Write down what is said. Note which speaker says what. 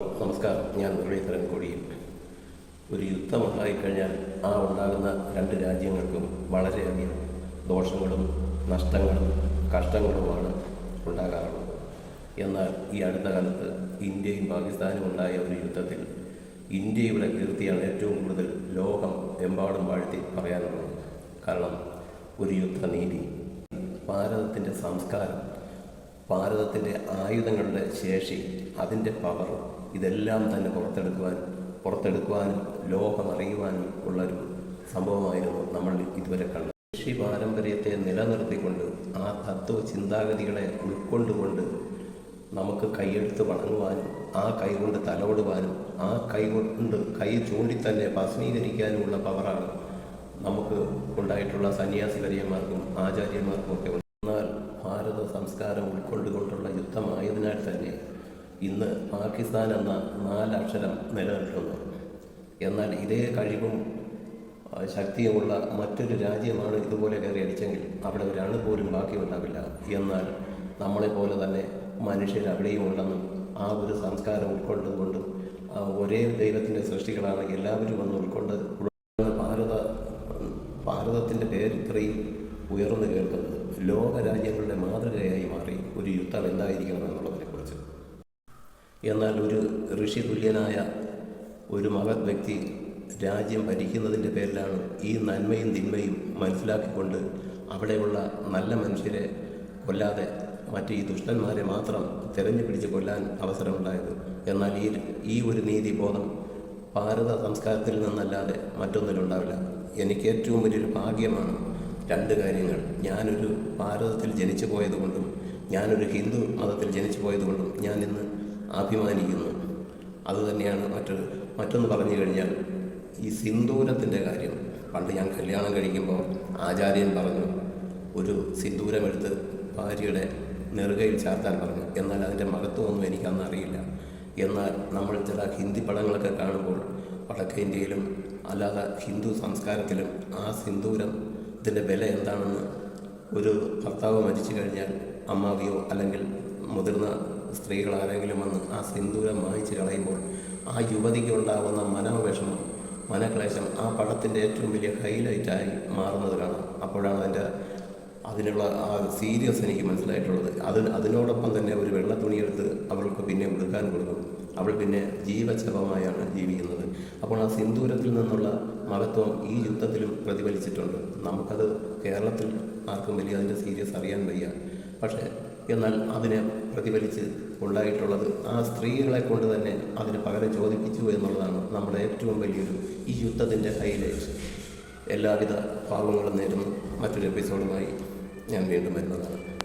Speaker 1: നമസ്കാരം. ഞാൻ മുരളീധരൻ കൊടിയിൽ. ഒരു യുദ്ധം ഉണ്ടായിക്കഴിഞ്ഞാൽ ആ ഉണ്ടാകുന്ന രണ്ട് രാജ്യങ്ങൾക്കും വളരെയധികം ദോഷങ്ങളും നഷ്ടങ്ങളും കഷ്ടങ്ങളുമാണ് ഉണ്ടാകാറുള്ളത്. എന്നാൽ ഈ അടുത്ത കാലത്ത് ഇന്ത്യയും പാകിസ്ഥാനും ഉണ്ടായ ഒരു യുദ്ധത്തിൽ ഇന്ത്യയുടെ കീർത്തിയാണ് ഏറ്റവും കൂടുതൽ ലോകം എമ്പാടും വാഴ്ത്തി പറയാനുള്ളത്. കാരണം ഒരു യുദ്ധനീതി ഭാരതത്തിന്റെ സംസ്കാരം ഭാരതത്തിന്റെ ആയുധങ്ങളുടെ ശേഷി അതിന്റെ പവർ ഇതെല്ലാം തന്നെ പുറത്തെടുക്കുവാൻ പുറത്തെടുക്കുവാനും ലോകമറിയുവാനും ഉള്ളൊരു സംഭവമായിരുന്നു നമ്മൾ ഇതുവരെ കണ്ടത്. കൃഷി പാരമ്പര്യത്തെ നിലനിർത്തിക്കൊണ്ട് ആ തത്വ ചിന്താഗതികളെ ഉൾക്കൊണ്ടുകൊണ്ട് നമുക്ക് കൈയെടുത്ത് വണങ്ങുവാനും ആ കൈകൊണ്ട് തലോടുവാനും ആ കൈകൊണ്ട് കൈ ചൂണ്ടി തന്നെ ഭസ്മീകരിക്കാനുമുള്ള പവറാണ് നമുക്ക് ഉണ്ടായിട്ടുള്ള സന്യാസി വര്യന്മാർക്കും ആചാര്യന്മാർക്കും ഒക്കെ സംസ്കാരം ഉൾക്കൊണ്ടുകൊണ്ടുള്ള യുദ്ധമായതിനാൽ തന്നെ ഇന്ന് പാകിസ്ഥാൻ എന്ന നാലക്ഷരം നിലനിൽക്കുന്നു. എന്നാൽ ഇതേ കഴിവും ശക്തിയുമുള്ള മറ്റൊരു രാജ്യമാണ് ഇതുപോലെ കയറി അടിച്ചെങ്കിൽ അവിടെ ഒരാൾ പോലും ബാക്കിയുണ്ടാവില്ല. എന്നാൽ നമ്മളെപ്പോലെ തന്നെ മനുഷ്യർ അവിടെയും ഉണ്ടെന്നും ആ ഒരു സംസ്കാരം ഉൾക്കൊണ്ടുകൊണ്ടും ഒരേ ദൈവത്തിന്റെ സൃഷ്ടികളാണ് എല്ലാവരും വന്ന് ഉൾക്കൊണ്ട് ഭാരത ഭാരതത്തിന്റെ പേര് ഇത്രയും ഉയർന്നു കേൾക്കുന്നത്. ലോക രാജ്യങ്ങളുടെ മാതൃകയായി മാറി ഒരു യുദ്ധം എന്തായിരിക്കണം എന്നുള്ളതിനെക്കുറിച്ച്. എന്നാൽ ഒരു ഋഷി തുല്യനായ ഒരു മഹത് വ്യക്തി രാജ്യം ഭരിക്കുന്നതിന്റെ പേരിലാണ് ഈ നന്മയും തിന്മയും മനസ്സിലാക്കിക്കൊണ്ട് അവിടെയുള്ള നല്ല മനുഷ്യരെ കൊല്ലാതെ മറ്റ് ഈ ദുഷ്ടന്മാരെ മാത്രം തിരഞ്ഞു പിടിച്ച് കൊല്ലാൻ അവസരമുണ്ടായത്. എന്നാൽ ഈ ഈ ഒരു നീതി ബോധം ഭാരത സംസ്കാരത്തിൽ നിന്നല്ലാതെ മറ്റൊന്നിലുണ്ടാവില്ല. എനിക്ക് ഏറ്റവും വലിയൊരു ഭാഗ്യമാണ് രണ്ട് കാര്യങ്ങൾ. ഞാനൊരു ഭാരതത്തിൽ ജനിച്ചു പോയതുകൊണ്ടും ഞാനൊരു ഹിന്ദു മതത്തിൽ ജനിച്ചു പോയതുകൊണ്ടും ഞാൻ ഇന്ന് അഭിമാനിക്കുന്നു. അതുതന്നെയാണ് മറ്റൊരു മറ്റൊന്ന് പറഞ്ഞു കഴിഞ്ഞാൽ ഈ സിന്ദൂരത്തിന്റെ കാര്യം. പണ്ട് ഞാൻ കല്യാണം കഴിക്കുമ്പോൾ ആചാര്യൻ പറഞ്ഞു ഒരു സിന്ദൂരമെടുത്ത് ഭാര്യയുടെ നെറുകയിൽ ചാർത്താൻ പറഞ്ഞു. എന്നാൽ അതിന്റെ മഹത്വമൊന്നും എനിക്കന്ന് അറിയില്ല. എന്നാൽ നമ്മൾ ചില ഹിന്ദി പടങ്ങളൊക്കെ കാണുമ്പോൾ വടക്കേ ഇന്ത്യയിലും അല്ലാതെ ഹിന്ദു സംസ്കാരത്തിലും ആ സിന്ദൂരം ഇതിന്റെ വില എന്താണെന്ന് ഒരു ഭർത്താവ് മരിച്ചു കഴിഞ്ഞാൽ അമ്മാവിയോ അല്ലെങ്കിൽ മുതിർന്ന സ്ത്രീകൾ ആരെങ്കിലും വന്ന് ആ സിന്ദൂരം വാങ്ങിച്ചു കളയുമ്പോൾ ആ യുവതിക്ക് ഉണ്ടാകുന്ന മനോവിഷമം മനക്ലേശം ആ പടത്തിന്റെ ഏറ്റവും വലിയ ഹൈലൈറ്റായി മാറുന്നത് കാണാം. അപ്പോഴാണ് അതിന്റെ അതിനുള്ള ആ സീരിയസ് എനിക്ക് മനസ്സിലായിട്ടുള്ളത്. അതിന് അതിനോടൊപ്പം തന്നെ ഒരു വെള്ള തുണിയെടുത്ത് അവർക്ക് അവൾ പിന്നെ ജീവജപമായാണ് ജീവിക്കുന്നത്. അപ്പോൾ ആ സിന്ദൂരത്തിൽ നിന്നുള്ള മഹത്വം ഈ യുദ്ധത്തിലും പ്രതിഫലിച്ചിട്ടുണ്ട്. നമുക്കത് കേരളത്തിൽ ആർക്കും വലിയ അതിന്റെ സീരിയസ് അറിയാൻ വയ്യ. പക്ഷേ എന്നാൽ അതിനെ പ്രതിഫലിച്ച് ഉണ്ടായിട്ടുള്ളത് ആ സ്ത്രീകളെ കൊണ്ട് തന്നെ അതിന് പകരം ചോദിപ്പിച്ചു എന്നുള്ളതാണ് നമ്മുടെ ഏറ്റവും വലിയൊരു ഈ യുദ്ധത്തിന്റെ ഹൈലൈറ്റ്. എല്ലാവിധ ഭാഗങ്ങളും നേരുന്നു മറ്റൊരു എപ്പിസോഡുമായി ഞാൻ വീണ്ടും വരുന്നതാണ്.